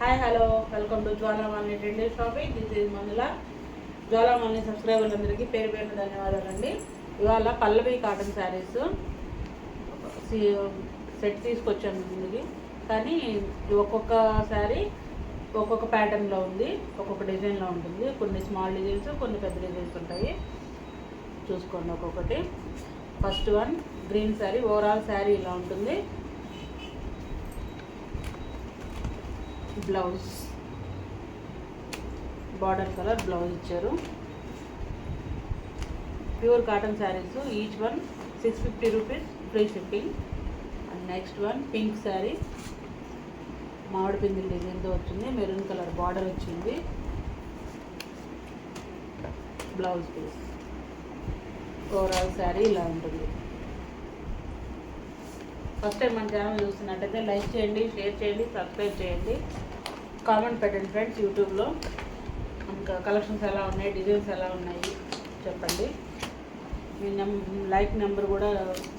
Hi hello welcome to Jwalamani trending shopping this is మందుల జ్వాలామణి సబ్స్క్రైబర్లందరికీ పేరు పేరున ధన్యవాదాలండి. ఇవాళ పల్లవి కాటన్ శారీస్ సెట్ తీసుకొచ్చాను ముందుకి కానీ ఒక్కొక్క శారీ ఒక్కొక్క ప్యాటర్న్లో ఉంది ఒక్కొక్క డిజైన్లో ఉంటుంది. కొన్ని స్మాల్ డిజైన్స్ కొన్ని పెద్ద డిజైన్స్ ఉంటాయి. చూసుకోండి ఒక్కొక్కటి. First one green sari. Overall sari ఇలా ఉంటుంది. బ్లౌజ్. బార్డర్ కలర్ బ్లౌజ్ ఇచ్చారు. Pure cotton saris each one six fifty rupees free shipping. And next one pink sari మామిడి పిందిల్ డిజైన్తో వచ్చింది మెరూన్ కలర్ బార్డర్ వచ్చింది. Blouse piece. ఓవరాల్ శారీ ఇలా ఉంటుంది. ఫస్ట్ టైం మన ఛానల్ చూస్తున్నట్టయితే లైక్ చేయండి షేర్ చేయండి సబ్స్క్రైబ్ చేయండి. కామెంట్ పెట్టండి ఫ్రెండ్స్ యూట్యూబ్లో. ఇంకా కలెక్షన్స్ ఎలా ఉన్నాయి డిజైన్స్ ఎలా ఉన్నాయి చెప్పండి. మీ నెం లైక్ నెంబర్ కూడా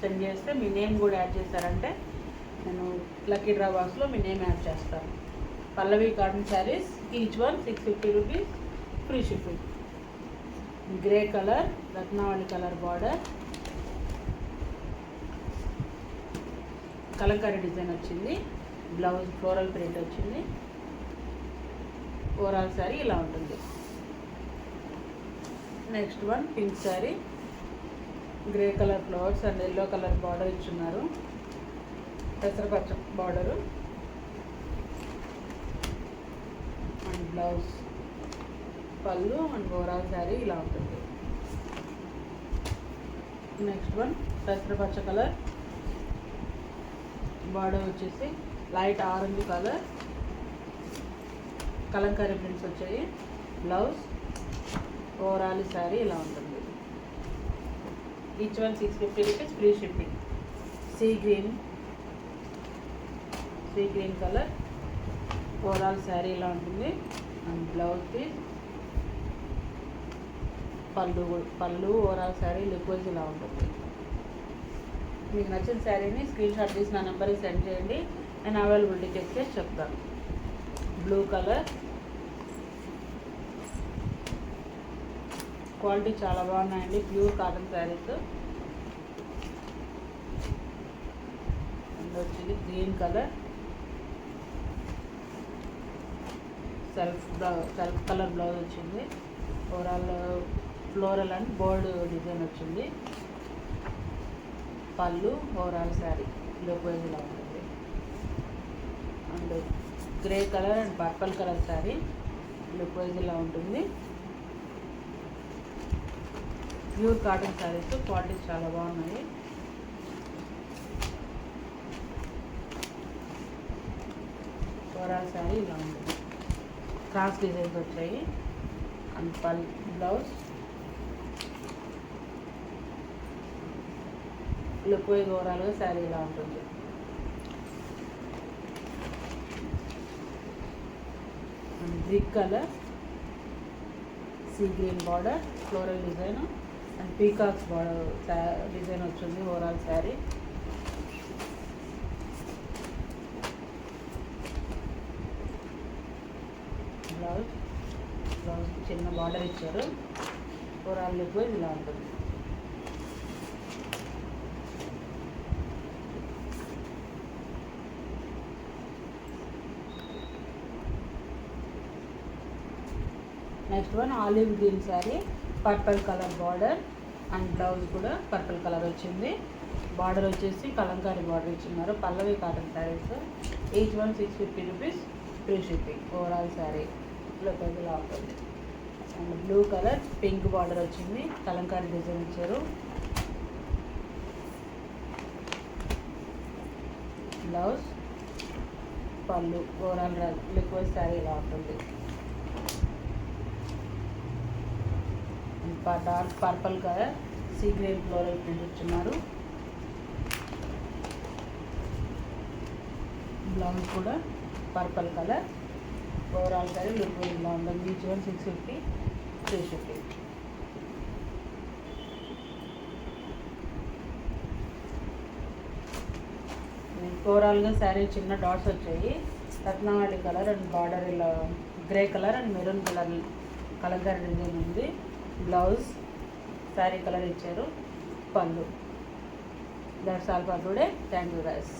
సెండ్ చేస్తే మీ నేమ్ కూడా యాడ్ చేస్తారంటే నేను లక్కీ డ్రా బాక్స్లో మీ నేమ్ యాడ్ చేస్తాను. Pallavi cotton saris each one six fifty rupees free shipping grey colour Ratnavali colour border. Kalamkari design వచ్చింది. బ్లౌజ్ ఫ్లోరల్ ప్రింట్ వచ్చింది. ఓవరాల్ శారీ ఇలా ఉంటుంది. Next one pink sari grey colour flowers and yellow colour border ఇచ్చున్నారు. పెసరపచ్చ border and blouse పళ్ళు and overall sari ఇలా ఉంటుంది. Next one పెసరపచ్చ కలర్ బార్డర్ వచ్చేసి light orange colour. Kalamkari prints వచ్చాయి. బ్లౌజ్. ఓవరాల్ శారీ ఇలా ఉంటుంది. Each one six fifty rupees free shipping. Sea green. Sea green colour. Overall sari ఇలా ఉంటుంది. అండ్ బ్లౌజ్ పీస్ పళ్ళు పళ్ళు ఓవరాల్ శారీ లిక్విడ్స్ ఇలా ఉంటుంది. మీకు నచ్చిన శారీని స్క్రీన్ షాట్ తీసి నా నెంబర్కి సెండ్ చేయండి. నేను అవైలబిలిటీ చెక్ చేసి చెప్తాను. బ్లూ కలర్ క్వాలిటీ చాలా బాగున్నాయండి. Pure cotton saris and green colour self blouse self colour blouse వచ్చింది. Overall floral and board design వచ్చింది. పళ్ళు ఓవరాల్ శారీ. లుక్ వైజ్ ఉంటుంది. And grey colour and purple colour sari. Look wise ఉంటుంది. Pure cotton saris quality చాలా బాగున్నాయి. Overall sari ఇలా ఉంటుంది. Cross designs వచ్చాయి. అండ్ పల్ బ్లౌజ్. లుక్ వైజ్ ఓవరాల్గా శారీ ఇలా ఉంటుంది? Greek colour sea green border floral design and peacocks border design వచ్చింది ఓవరాల్ శారీ. బ్లౌజ్ బ్లౌజ్ చిన్న బార్డర్ ఇచ్చారు. ఓవరాల్ లుక్ వైజ్ ఇలా ఉంటుంది. Next one olive green sari purple colour border and blouse కూడా purple colour వచ్చింది. బార్డర్ వచ్చేసి Kalamkari border ఇచ్చిన్నారు Pallavi cotton saris each one six fifty rupees free shipping overall sari లోపలికి ఉంటుంది and blue colour pink border వచ్చింది. Kalamkari design ఇచ్చారు. Blouse పళ్ళు overall liquid sari ఇలా ఉంటుంది. Dark purple colour sea green floral print ఇచ్చున్నారు. బ్లౌజ్ కూడా purple colour overall colour look ఇలా ఉంటుంది each one six fifty three fifty ఓవరాల్గా శారీ చిన్న డాట్స్ వచ్చాయి. రత్నావళి కలర్ అండ్ బార్డర్ ఇలా grey colour and maroon colour kalamkari design ఉంది. బ్లౌజ్ శారీ కలర్ ఇచ్చారు పళ్ళు. That's all for today thank you guys